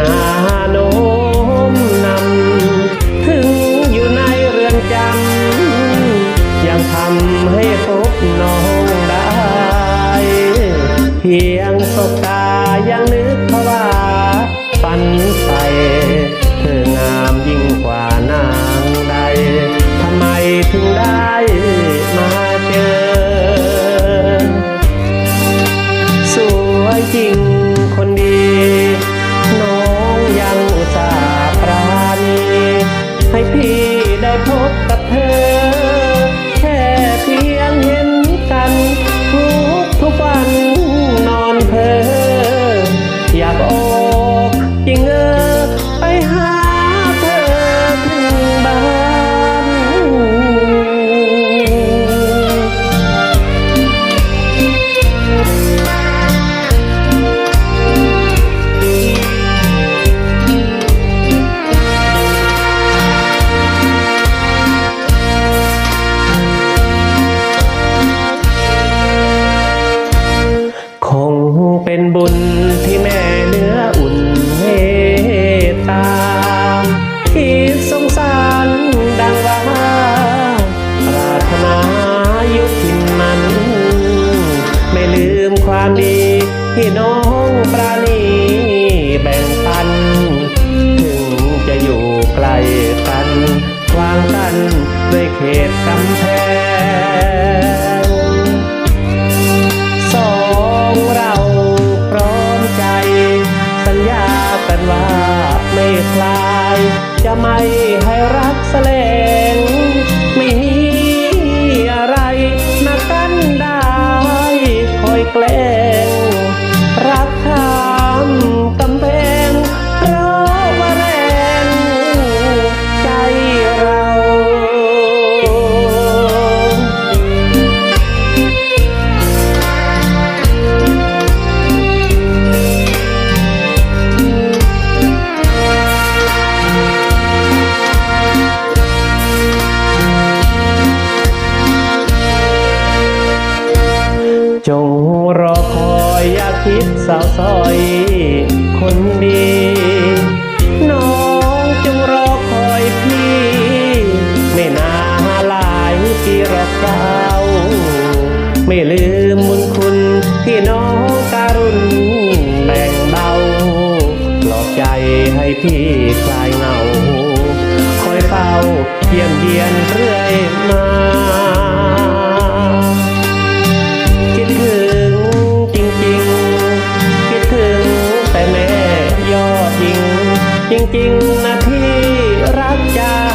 นาโน้มนำ ถึงอยู่ในเรือนจำ ยังทำให้พบน้องได้ เพียงสบตายังนึกภาวะฝันใสเธองามยิ่งกว่า บุญที่แม่เนื้ออุ่นเมตตาที่สงสารดังว่าปรารถนายุทินมัน ไม่ลืมความดีที่น้องปราณี คลาย จะไม่ให้รักแสลงไม่มี สาวซอยคนดี น้องจงรอคอยพี่ ไม่นานลายปีรอเฝ้าไม่ลืมมุนคุณที่น้องการุณแบ่งเบาหลอกใจให้พี่คลายเหงา คอยเฝ้าเยี่ยมเยียนเรื่อยมา yeah.